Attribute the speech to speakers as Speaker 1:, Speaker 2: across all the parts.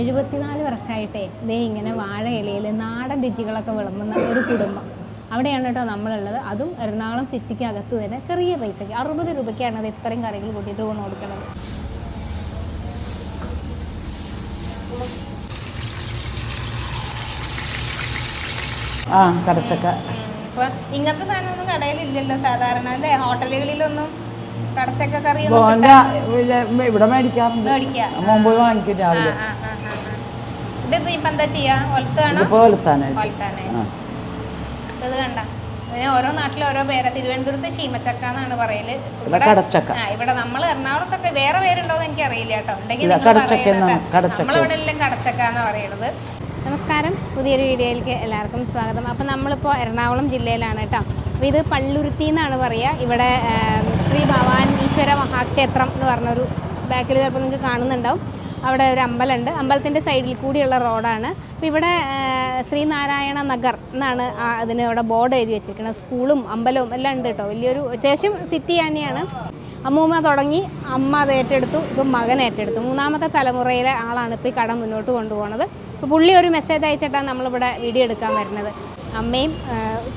Speaker 1: എഴുപത്തിനാല് വർഷമായിട്ടേ ഇതേ ഇങ്ങനെ വാഴ ഇലയിൽ നാടൻ രുചികളൊക്കെ വിളമ്പുന്ന ഒരു കുടുംബം. അവിടെയാണ് കേട്ടോ നമ്മളുള്ളത്. അതും എറണാകുളം സിറ്റിക്ക് അകത്ത് തന്നെ ചെറിയ പൈസയ്ക്ക് അറുപത് രൂപയ്ക്കാണ് അത് ഇത്രയും കറികൾ കൂട്ടിയിട്ട് കൊണ്ട് കൊടുക്കുന്നത്.
Speaker 2: ആ കടച്ചക്ക
Speaker 1: ഇപ്പൊ ഇങ്ങനത്തെ സാധനമൊന്നും കടയിലില്ലല്ലോ സാധാരണ അല്ലേ? ഹോട്ടലുകളിലൊന്നും കടച്ചക്ക കറി
Speaker 2: മോന്റെ ഇവിടെ- മേടിക്കാറുണ്ട്.
Speaker 1: മേടിക്കുക.
Speaker 2: മുമ്പ് വാങ്ങിക്കും രാവിലെ.
Speaker 1: ഇതിപ്പോ ഇപ്പൊ എന്താ ചെയ്യാ? ഒലത്താണോ
Speaker 2: ഇതിപ്പോ വെളുത്താനായിട്ട്
Speaker 1: ഒലത്താനായി
Speaker 2: ആ.
Speaker 1: ഇത് കണ്ട. ഓരോ നാട്ടിലും ഓരോ പേരാ. തിരുവനന്തപുരത്ത് ശീമച്ചക്ക എന്നാണ് പറയൽ.
Speaker 2: ഇവിടെ
Speaker 1: ഇവിടെ നമ്മൾ എറണാകുളത്തൊക്കെ വേറെ പേരുണ്ടോന്ന് എനിക്ക് അറിയില്ല കേട്ടോ. ഉണ്ടെങ്കിൽ നമ്മളവിടെ
Speaker 2: കടച്ചക്ക
Speaker 1: പറയണം
Speaker 2: കടച്ചക്ക.
Speaker 1: എല്ലാം കടച്ചക്ക എന്ന് പറയുന്നത് നമസ്കാരം. പുതിയൊരു വീഡിയോയിലേക്ക് എല്ലാവർക്കും സ്വാഗതം. അപ്പം നമ്മളിപ്പോ എറണാകുളം ജില്ലയിലാണ് കേട്ടോ. അപ്പോൾ ഇത് പള്ളുരുത്തി എന്നാണ് പറയുക ഇവിടെ ശ്രീ ഭവാൻ ഈശ്വര മഹാക്ഷേത്രം എന്ന് പറഞ്ഞൊരു ബാക്കിൽ ചിലപ്പോൾ നിങ്ങൾക്ക് കാണുന്നുണ്ടാവും. അവിടെ ഒരു അമ്പലമുണ്ട് അമ്പലത്തിന്റെ സൈഡിൽ കൂടിയുള്ള റോഡാണ്. അപ്പോൾ ഇവിടെ ശ്രീനാരായണ നഗർ എന്നാണ് അതിന് അവിടെ ബോർഡ് എഴുതി വെച്ചിരിക്കുന്നത്. സ്കൂളും അമ്പലവും എല്ലാം ഉണ്ട് കേട്ടോ. വലിയൊരു അത്യാവശ്യം സിറ്റി തന്നെയാണ്. അമ്മൂമ്മ തുടങ്ങി. അമ്മ അത് ഏറ്റെടുത്തു. ഇപ്പം മകൻ ഏറ്റെടുത്തു. മൂന്നാമത്തെ തലമുറയിലെ ആളാണ് ഇപ്പോൾ ഈ കട മുന്നോട്ട് കൊണ്ടുപോകുന്നത് അപ്പോൾ പുള്ളി ഒരു മെസ്സേജ് അയച്ചിട്ടാണ് നമ്മളിവിടെ വീഡിയോ എടുക്കാൻ വരുന്നത്. അമ്മയും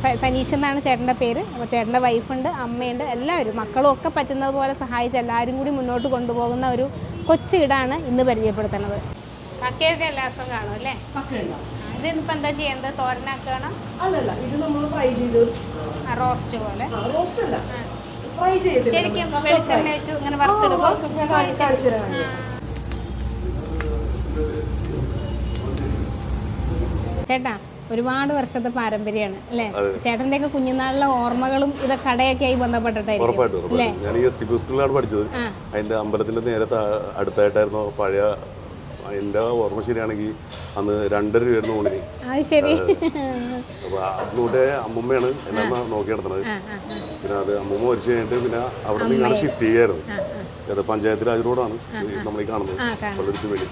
Speaker 1: ഫനീഷ് സനീഷ് എന്നാണ് ചേട്ടന്റെ പേര്. അപ്പോൾ ചേട്ടന്റെ വൈഫുണ്ട് അമ്മയുണ്ട് എല്ലാവരും. മക്കളും ഒക്കെ പറ്റുന്നത് പോലെ സഹായിച്ച് എല്ലാവരും കൂടി മുന്നോട്ട് കൊണ്ടുപോകുന്ന ഒരു കൊച്ചു ഇടാണ് ഇന്ന് പരിചയപ്പെടുത്തുന്നത്. കക്കയുടെ എല്ലാ ദിവസവും കാണും അല്ലേ? ഇത് ഇപ്പം എന്താ ചെയ്യേണ്ടത്? തോരനാക്കുകയാണ്
Speaker 2: അല്ലല്ല ഇത് നമ്മൾ ഫ്രൈ ചെയ്ത്
Speaker 1: റോസ്റ്റ് പോലെ.
Speaker 2: റോസ്റ്റ് അല്ല. ഫ്രൈ ചെയ്ത്
Speaker 1: ശരിക്കും വെളിച്ചെണ്ണ വെച്ച് ഇങ്ങനെ വറുത്തെടുക്കും. ചേട്ടാ ഒരുപാട് വർഷത്തെ പാരമ്പര്യമാണ് അല്ലേ? ചേട്ടന്റെ ഒക്കെ കുഞ്ഞുനാളിലെ ഓർമ്മകളും ഇത് കടയൊക്കെ ആയി
Speaker 3: ഉറപ്പായിട്ടും ഞാൻ ഈ എസ് ടി പി സ്കൂളിലാണ് പഠിച്ചത്. അതിന്റെ അമ്പലത്തിന്റെ നേരെ അടുത്തായിട്ടായിരുന്നു പഴയ എന്റെ ഓർമ്മ ശരിയാണെങ്കിൽ അന്ന് രണ്ടര രൂപയായിരുന്നു ഊണിന് അപ്പോൾ അന്നൂടെ അമ്മുമ്മയാണ് എന്നെ നോക്കി നടത്തുന്നത്. പിന്നെ അത് അമ്മൂമ്മ മരിച്ചു കഴിഞ്ഞിട്ട് പിന്നെ അവിടെ നിന്ന് ഷിഫ്റ്റ് ചെയ്യായിരുന്നു. പഞ്ചായത്ത് രാജ് റോഡാണ് നമ്മൾ ഈ കാണുന്നത്.
Speaker 1: കാണാം
Speaker 3: വേണ്ടി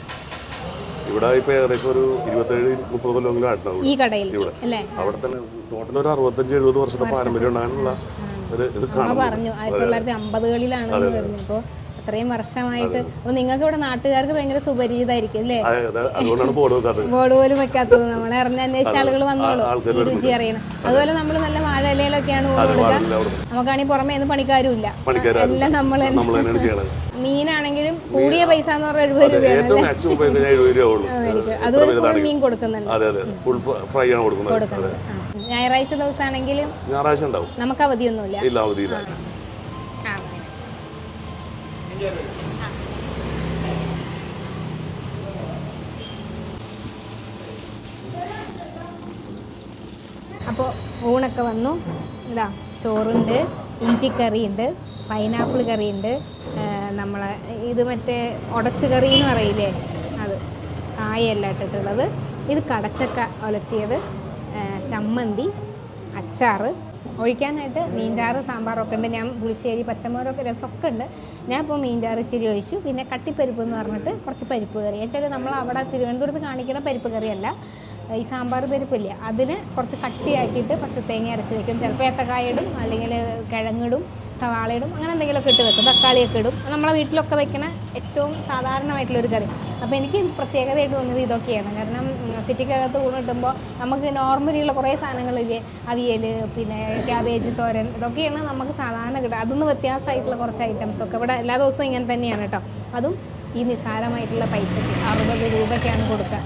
Speaker 3: ഇവിടെ ഇപ്പൊ ഏകദേശം ഒരു ഇരുപത്തേഴ് മുപ്പത് കൊല്ലമെങ്കിലും ആയിട്ടുണ്ടാവും
Speaker 1: ഈ കടയിൽ
Speaker 3: ഇവിടെ.
Speaker 1: അല്ലേ?
Speaker 3: അവിടെ തന്നെ ടോട്ടൽ ഒരു അറുപത്തഞ്ച് എഴുപത് വർഷത്തെ പാരമ്പര്യം ഉണ്ടാകാനുള്ള ഒരു ഇത്
Speaker 1: പറഞ്ഞു ആയിരത്തി തൊള്ളായിരത്തി അമ്പതുകളിലാണ് അപ്പോൾ അത്രയും വർഷമായിട്ട് അപ്പൊ നിങ്ങൾക്ക് ഇവിടെ നാട്ടുകാർക്ക് ഭയങ്കര സുപരിചിതമായിരിക്കും അല്ലേ?
Speaker 3: അത് അത്. അതുകൊണ്ടാണ് ബോർഡ്
Speaker 1: പോലും വെക്കാത്തത്. നമ്മളെ അറിഞ്ഞ അന്വേഷിച്ച ആളുകൾ വന്നോളൂ. രുചി അറിയണം അതുപോലെ നമ്മൾ നല്ല വാഴ ഇലയിലൊക്കെയാണ് നമുക്കാണെങ്കിൽ പുറമേ ഒന്നും പണിക്കാരും ഇല്ല. എല്ലാം നമ്മൾ മീനാണെങ്കിലും കൂടിയ പൈസ എന്ന് പറഞ്ഞാൽ എഴുപത്
Speaker 3: രൂപ
Speaker 1: അതുപോലെ മീൻ കൊടുക്കുന്നുണ്ട്.
Speaker 3: ഫ്രൈ ആണ് കൊടുക്കുന്നത്.
Speaker 1: ഞായറാഴ്ച ദിവസമാണെങ്കിലും
Speaker 3: ഞായറാഴ്ച ഉണ്ടാവും.
Speaker 1: നമുക്ക് അവധിയൊന്നുമില്ല.
Speaker 3: ഇല്ല അവധിയില്ല.
Speaker 1: അപ്പോൾ ഊണൊക്കെ വന്നു. ഇതാ ചോറുണ്ട് ഇഞ്ചിക്കറി ഉണ്ട് പൈനാപ്പിൾ കറി ഉണ്ട് നമ്മളെ ഇത് മറ്റേ ഉടച്ചുകറി എന്ന് പറയില്ലേ? അത് കായല്ല ഇട്ടിട്ടുള്ളത്. ഇത് കടച്ചക്ക ഒലത്തിയത് ചമ്മന്തി അച്ചാറ് ഒഴിക്കാനായിട്ട് മീൻചാറ് സാമ്പാറൊക്കെ ഉണ്ട്. ഞാൻ പുളിശ്ശേരി പച്ചമുളകൊക്കെ രസമൊക്കെ ഉണ്ട് ഞാൻ ഇപ്പോൾ മീൻചാറ് ഇച്ചിരി ഒഴിച്ചു. പിന്നെ കട്ടിപ്പരിപ്പ് എന്ന് പറഞ്ഞിട്ട് കുറച്ച് പരിപ്പ് കറി. വെച്ചാൽ നമ്മൾ അവിടെ തിരുവനന്തപുരത്ത് കാണിക്കുന്ന പരിപ്പ് കറിയല്ല. ഈ സാമ്പാർ പരിപ്പില്ല അതിന് കുറച്ച് കട്ടിയാക്കിയിട്ട് പച്ചത്തേങ്ങ അരച്ച് വെക്കും. ചിലപ്പോൾ ഏത്തക്കായ ഇടും അല്ലെങ്കിൽ കിഴങ്ങിടും സവാളയിടും അങ്ങനെ എന്തെങ്കിലുമൊക്കെ ഇട്ട് വെക്കും. തക്കാളിയൊക്കെ ഇടും. നമ്മളെ വീട്ടിലൊക്കെ വെക്കുന്ന ഏറ്റവും സാധാരണമായിട്ടുള്ളൊരു കറി. അപ്പോൾ എനിക്ക് പ്രത്യേകതയായിട്ട് തോന്നിയത് ഇതൊക്കെയാണ്. കാരണം സിറ്റിക്കകത്ത് ഊണ് കിട്ടുമ്പോൾ നമുക്ക് നോർമലിയുള്ള കുറേ സാധനങ്ങളില്ലേ? അവിയൽ പിന്നെ ക്യാബേജ് തോരൻ ഇതൊക്കെയാണ് നമുക്ക് സാധാരണ കിട്ടുക. അതൊന്ന് വ്യത്യാസമായിട്ടുള്ള കുറച്ച് ഐറ്റംസൊക്കെ ഇവിടെ എല്ലാ ദിവസവും ഇങ്ങനെ തന്നെയാണ് കേട്ടോ. അതും ഈ നിസ്സാരമായിട്ടുള്ള പൈസയ്ക്ക് അറുപത് രൂപയ്ക്കാണ് കൊടുക്കുക.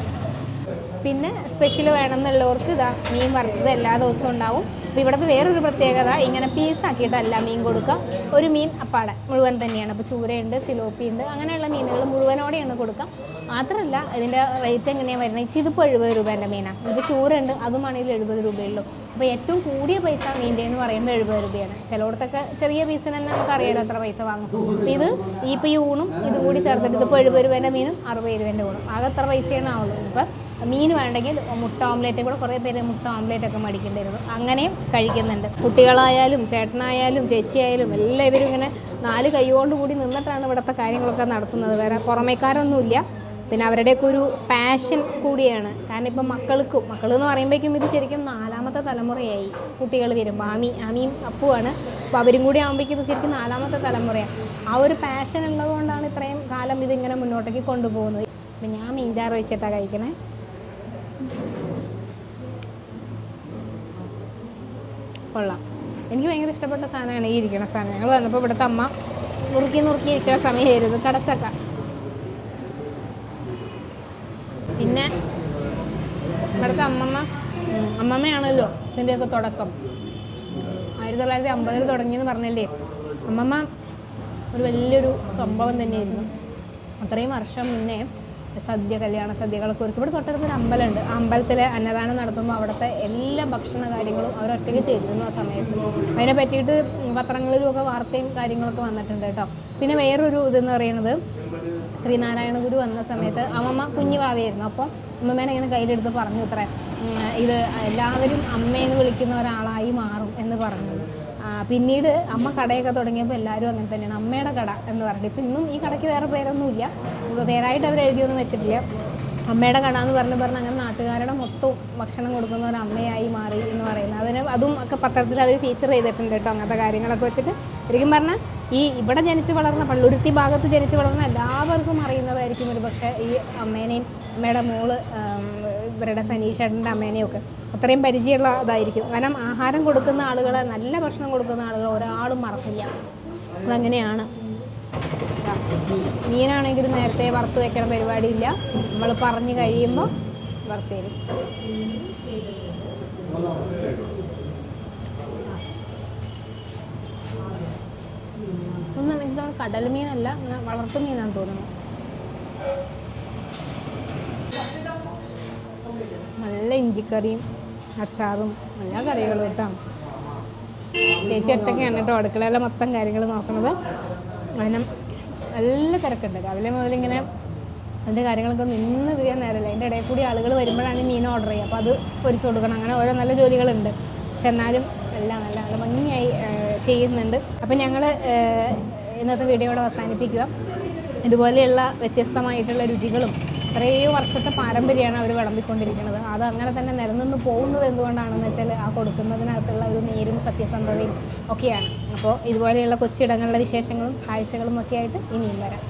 Speaker 1: പിന്നെ സ്പെഷ്യൽ വേണമെന്നുള്ളവർക്ക് ഇതാ മീൻ വറുത്തത് എല്ലാ ദിവസവും ഉണ്ടാവും. അപ്പോൾ ഇവിടുത്തെ വേറൊരു പ്രത്യേകത ഇങ്ങനെ പീസാക്കിയിട്ടല്ല മീൻ കൊടുക്കുക. ഒരു മീൻ അപ്പാടെ മുഴുവൻ തന്നെയാണ്. അപ്പോൾ ചൂരയുണ്ട് സിലോപ്പി ഉണ്ട് അങ്ങനെയുള്ള മീനുകൾ മുഴുവനോടെയാണ് കൊടുക്കുക. മാത്രമല്ല ഇതിന്റെ റേറ്റ് എങ്ങനെയാണ് വരുന്നത്? വെച്ചാൽ ഇതിപ്പോൾ എഴുപത് രൂപേന്റെ മീനാണ് ഇപ്പോൾ ചൂരുണ്ട് അതുമാണെങ്കിൽ എഴുപത് രൂപയുള്ളൂ. അപ്പോൾ ഏറ്റവും കൂടിയ പൈസ മീന്റെ എന്ന് പറയുമ്പോൾ എഴുപത് രൂപയാണ്. ചിലയിടത്തൊക്കെ ചെറിയ പീസിന് തന്നെ നമുക്ക് അറിയാലോ എത്ര പൈസ വാങ്ങും. അപ്പോൾ ഇത് ഈ ഇപ്പോൾ ഈ ഊണും ഇതും കൂടി ചേർത്തിട്ട് ഇതിപ്പോൾ എഴുപത് രൂപേന്റെ മീനും അറുപത് രൂപേന്റെ ഊണും. ആകെ എത്ര പൈസയാണ് ആവുള്ളൂ ഇപ്പോൾ മീൻ വേണ്ടെങ്കിൽ മുട്ട ഓംലേറ്റ് കൂടെ കുറേ പേര് മുട്ട ഓംലേറ്റ് ഒക്കെ മേടിക്കേണ്ടിയിരുന്നു അങ്ങനെയും കഴിക്കുന്നുണ്ട്. കുട്ടികളായാലും ചേട്ടനായാലും ചേച്ചിയായാലും എല്ലാവരും ഇങ്ങനെ നാല് കൈകൊണ്ട് കൂടി നിന്നിട്ടാണ് ഇവിടുത്തെ കാര്യങ്ങളൊക്കെ നടത്തുന്നത്. വേറെ പുറമേക്കാരൊന്നുമില്ല. പിന്നെ അവരുടെയൊക്കെ ഒരു പാഷൻ കൂടിയാണ്. കാരണം ഇപ്പം മക്കൾക്കും മക്കൾ എന്ന് പറയുമ്പോഴേക്കും ഇത് ശരിക്കും നാലാമത്തെ തലമുറയായി കുട്ടികൾ വരുമ്പോൾ. ആമി ആമിയും അപ്പുവാണ്. അപ്പോൾ അവരും കൂടി ആകുമ്പോഴേക്കും ഇത് ശരിക്കും നാലാമത്തെ തലമുറയാണ്. ആ ഒരു പാഷൻ ഉള്ളതുകൊണ്ടാണ് ഇത്രയും കാലം ഇതിങ്ങനെ മുന്നോട്ടേക്ക് കൊണ്ടുപോകുന്നത്. അപ്പം ഞാൻ മീൻചാറ് വെച്ചിട്ടാണ് കഴിക്കണേ. കൊള്ളാം. എനിക്ക് ഭയങ്കര ഇഷ്ടപ്പെട്ട സാധനമാണ് ഈ ഇരിക്കുന്ന സാധനം. ഞങ്ങൾ വന്നപ്പോൾ ഇവിടുത്തെ അമ്മ നുറുക്കി നുറുക്കി ഇരിക്കുന്ന സമയമായിരുന്നു കടച്ചക്ക പിന്നെ ഇവിടുത്തെ അമ്മമ്മ അമ്മമ്മയാണല്ലോ ഇതിന്റെയൊക്കെ തുടക്കം. ആയിരത്തി തൊള്ളായിരത്തി അമ്പതിൽ തുടങ്ങിയെന്ന് പറഞ്ഞല്ലേ? അമ്മമ്മ ഒരു വലിയൊരു സംഭവം തന്നെയായിരുന്നു. അത്രയും വർഷം മുന്നേ സദ്യ കല്യാണ സദ്യകളൊക്കെ ഒരുക്കും. ഇവിടെ തൊട്ടടുത്തൊരു അമ്പലമുണ്ട്. ആ അമ്പലത്തിലെ അന്നദാനം നടത്തുമ്പോൾ അവിടുത്തെ എല്ലാ ഭക്ഷണ കാര്യങ്ങളും അവരൊറ്റയ്ക്ക് ചെയ്തിരുന്നു ആ സമയത്ത്. അതിനെ പറ്റിയിട്ട് പത്രങ്ങളിലുമൊക്കെ വാർത്തയും കാര്യങ്ങളൊക്കെ വന്നിട്ടുണ്ട് കേട്ടോ. പിന്നെ വേറൊരു ഇതെന്ന് പറയുന്നത് ശ്രീനാരായണ ഗുരു വന്ന സമയത്ത് അമ്മമ്മ കുഞ്ഞു ഭാവിയായിരുന്നു അപ്പോൾ അമ്മമ്മേനെ ഇങ്ങനെ കയ്യിലെടുത്ത് പറഞ്ഞു ഇത്ര. ഇത് എല്ലാവരും അമ്മയെന്ന് വിളിക്കുന്ന ഒരാളായി മാറും എന്ന് പറഞ്ഞത്. പിന്നീട് അമ്മ കടയൊക്കെ തുടങ്ങിയപ്പോൾ എല്ലാവരും അങ്ങനെ തന്നെയാണ്. അമ്മയുടെ കട എന്ന് പറഞ്ഞിട്ട് ഇപ്പം ഇന്നും ഈ കടയ്ക്ക് വേറെ പേരൊന്നുമില്ല. പേരായിട്ട് അവർ എഴുതിയൊന്നും വെച്ചിട്ടില്ല. അമ്മയുടെ കട എന്ന് പറഞ്ഞ് പറഞ്ഞ് അങ്ങനെ നാട്ടുകാരുടെ മൊത്തം ഭക്ഷണം കൊടുക്കുന്ന ഒരു അമ്മയായി മാറി എന്ന് പറയുന്നത്. അതിന് അതും ഒക്കെ പത്രത്തിൽ അവർ ഫീച്ചർ ചെയ്തിട്ടുണ്ട് കേട്ടോ അങ്ങനത്തെ കാര്യങ്ങളൊക്കെ വെച്ചിട്ട്. ശരിക്കും പറഞ്ഞാൽ ഈ ഇവിടെ ജനിച്ച് വളർന്ന പള്ളുരുത്തി ഭാഗത്ത് ജനിച്ച് വളർന്ന എല്ലാവർക്കും അറിയുന്നതായിരിക്കും ഒരു പക്ഷേ ഈ അമ്മേനെയും അമ്മയുടെ മോൾ ഇവരുടെ സനീഷേട്ടന്റെ അമ്മേനെയൊക്കെ അത്രയും പരിചയമുള്ള ഇതായിരിക്കും. കാരണം ആഹാരം കൊടുക്കുന്ന ആളുകളെ നല്ല ഭക്ഷണം കൊടുക്കുന്ന ആളുകൾ ഒരാളും മറക്കില്ല. അതങ്ങനെയാണ്. മീനാണെങ്കിൽ നേരത്തെ വറുത്ത് വെക്കണ പരിപാടിയില്ല. നമ്മൾ പറഞ്ഞു കഴിയുമ്പോൾ വറുത്ത് തരും. ഒന്നും എന്താണ് കടൽ മീനല്ല വളർത്തു മീനാണെന്ന് തോന്നുന്നു നല്ല ഇഞ്ചിക്കറിയും അച്ചാറും എല്ലാ കറികളും കേട്ടോ. ചേച്ചി ഒറ്റയ്ക്കാണ് കേട്ടോ അടുക്കളയിലെ മൊത്തം കാര്യങ്ങൾ നോക്കുന്നത്. അതിനും നല്ല തിരക്കുണ്ട്. രാവിലെ മുതൽ ഇങ്ങനെ അതിന്റെ കാര്യങ്ങളൊക്കെ നിന്ന് തിരിയാൻ നേരമില്ല. അതിന്റെ ഇടയിൽ കൂടി ആളുകൾ വരുമ്പോഴാണ് മീൻ ഓർഡർ ചെയ്യുക. അപ്പോൾ അത് പൊരിച്ചു കൊടുക്കണം. അങ്ങനെ ഓരോ നല്ല ജോലികളുണ്ട്. പക്ഷെ എന്നാലും എല്ലാം നല്ല നല്ല ഭംഗിയായി ചെയ്യുന്നുണ്ട്. അപ്പം ഞങ്ങൾ ഇന്നത്തെ വീഡിയോ ഇവിടെ അവസാനിപ്പിക്കുക. ഇതുപോലെയുള്ള വ്യത്യസ്തമായിട്ടുള്ള രുചികളും എത്രയോ വർഷത്തെ പാരമ്പര്യമാണ് അവർ വിളമ്പിക്കൊണ്ടിരിക്കുന്നത്. അത് അങ്ങനെ തന്നെ നിലനിന്ന് പോകുന്നത് എന്തുകൊണ്ടാണെന്ന് വെച്ചാൽ ആ കൊടുക്കുന്നതിനകത്തുള്ള ഒരു നേരും സത്യസന്ധതയും ഒക്കെയാണ്. അപ്പോൾ ഇതുപോലെയുള്ള കൊച്ചിടങ്ങളിലെ വിശേഷങ്ങളും കാഴ്ചകളും ഒക്കെ ആയിട്ട് ഇനിയും വരാം.